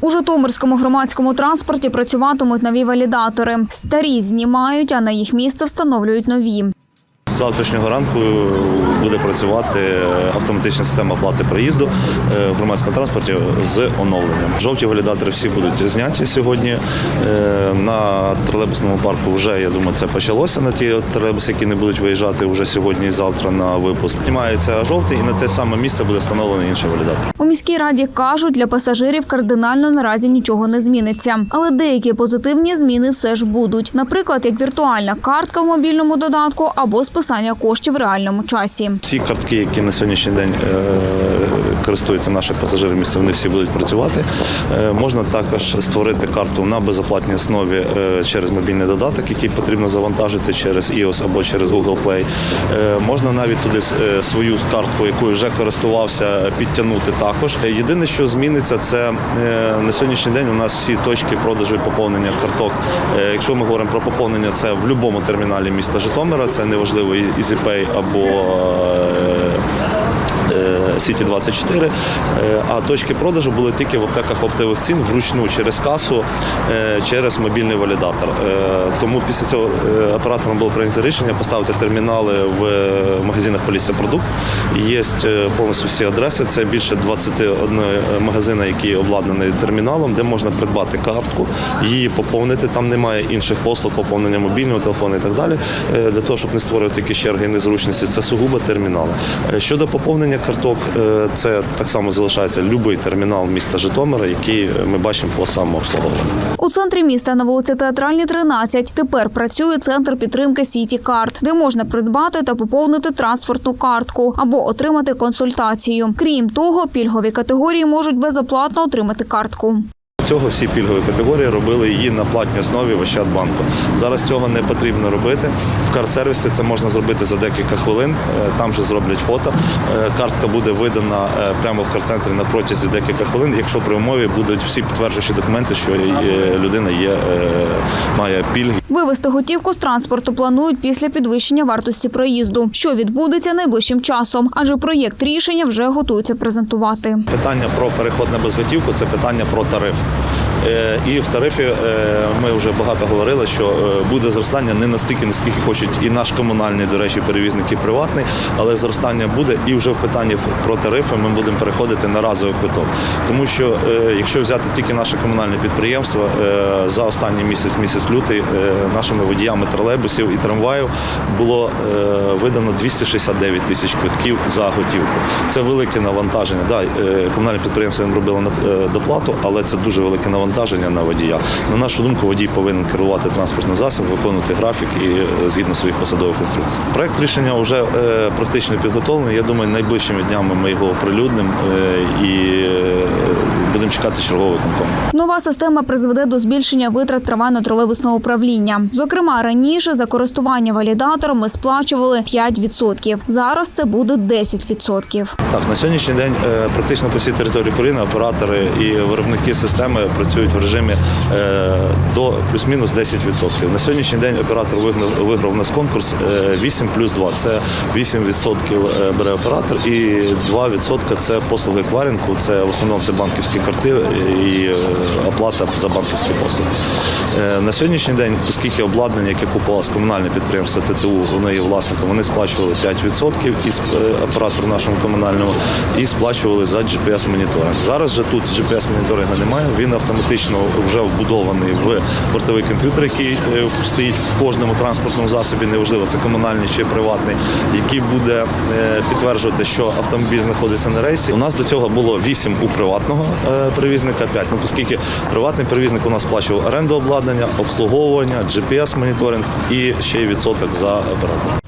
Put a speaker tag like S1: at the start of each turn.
S1: У Житомирському громадському транспорті працюватимуть нові валідатори. Старі знімають, а на їх місце встановлюють нові.
S2: Завтрашнього ранку буде працювати автоматична система оплати проїзду е, в громадському транспорті з оновленням. Жовті валідатори всі будуть зняті сьогодні. Е, На тролейбусному парку вже я думаю, це почалося на ті тролейбуси, які не будуть виїжджати вже сьогодні і завтра на випуск. Знімається жовтий, і на те саме місце буде встановлений інший валідатор.
S1: У міській раді кажуть, для пасажирів кардинально наразі нічого не зміниться. Але деякі позитивні зміни все ж будуть. Наприклад, як віртуальна картка в мобільному додатку або списання коштів в реальному часі.
S2: Всі картки, які на сьогоднішній день е, користуються наші пасажири місця, вони всі будуть працювати. Е, Можна також створити карту на безоплатній основі е, через мобільний додаток, який потрібно завантажити через iOS або через Google Play. Е, Можна навіть туди свою картку, якою вже користувався, підтягнути також. Єдине, що зміниться, це на сьогоднішній день у нас всі точки продажу і поповнення карток. Якщо ми говоримо про поповнення, це в будь-якому терміналі міста Житомира, це неважливо EasyPay або Сіті 24, Е, а точки продажу були тільки в аптеках оптових цін вручну через касу, е, через мобільний валідатор. Е, Тому після цього оператором було прийнято рішення поставити термінали в магазинах Полісся Продукт. Є повністю всі адреси. Це більше 21 магазина, які обладнані терміналом, де можна придбати картку, її поповнити. Там немає інших послуг, поповнення мобільного телефону і так далі. Для того, щоб не створювати якісь черги і незручності, це сугубо термінали. Щодо поповнення карток, це так само залишається будь-який термінал міста Житомира, який ми бачимо по самообслуговуванню.
S1: У центрі міста на вулиці Театральній 13 тепер працює центр підтримки Сіті Карт, де можна придбати та поповнити транспортну картку або отримати консультацію. Крім того, пільгові категорії можуть безоплатно отримати картку.
S2: Цього всі пільгові категорії робили її на платній основі в Ощадбанку. Зараз цього не потрібно робити. В карт-сервісі це можна зробити за декілька хвилин. Е, Там же зроблять фото. Е, Картка буде видана е, прямо в карт-центрі на протязі декілька хвилин, якщо при умові будуть всі підтверджуючі документи, що людина є, має пільги.
S1: Вивезти готівку з транспорту планують після підвищення вартості проїзду, що відбудеться найближчим часом, адже проєкт рішення вже готуються презентувати.
S2: Питання про переход на безготівку це питання про тариф. Е, І в тарифі е, ми вже багато говорили, що е, буде зростання не настільки, наскільки хочуть і наш комунальний, до речі, перевізник і приватний, але зростання буде і вже в питанні про тарифи ми будемо переходити на разовий квиток. Тому що якщо взяти тільки наше комунальне підприємство, за останній місяць, місяць лютий, нашими водіями тролейбусів і трамваїв було видано 269 тисяч квитків за готівку. Це велике навантаження. Да, комунальне підприємство їм робило доплату, але це дуже велике навантаження на водія. На нашу думку, водій повинен керувати транспортним засобом, виконувати графік і е, згідно своїх посадових інструкцій. Проект рішення вже е, практично підготовлений. Я думаю, найближчими днями ми його оприлюднимо е, і будемо чекати черговий конком.
S1: Нова система призведе до збільшення витрат трамвайно-тролейбусного управління. Зокрема, раніше за користування валідатором ми сплачували 5%. Зараз це буде 10%.
S2: Так, на сьогоднішній день практично по всій території України оператори і виробники системи працюють в режимі е, до плюс-мінус 10%. На сьогоднішній день оператор виграв у нас конкурс е, 8 плюс 2. Це 8% е, бере оператор і 2% це послуги кварінку. Це в основному це банківські карти і е, оплата за банківські послуги. Е, На сьогоднішній день, оскільки обладнання, яке купувалось комунальне підприємство ТТУ, воно є власником, вони сплачували 5% із е, оператору нашому комунальному і сплачували за GPS-моніторинг. Зараз же тут GPS-моніторингу немає. Він автоматично вже вбудований в бортовий комп'ютер, який е, стоїть в кожному транспортному засобі, неважливо, це комунальний чи приватний, який буде е, підтверджувати, що автомобіль знаходиться на рейсі. У нас до цього було 8 у приватного е, перевізника, 5. Ну, оскільки приватний перевізник у нас сплачував оренду обладнання, обслуговування, GPS-моніторинг і ще й відсоток за оператора.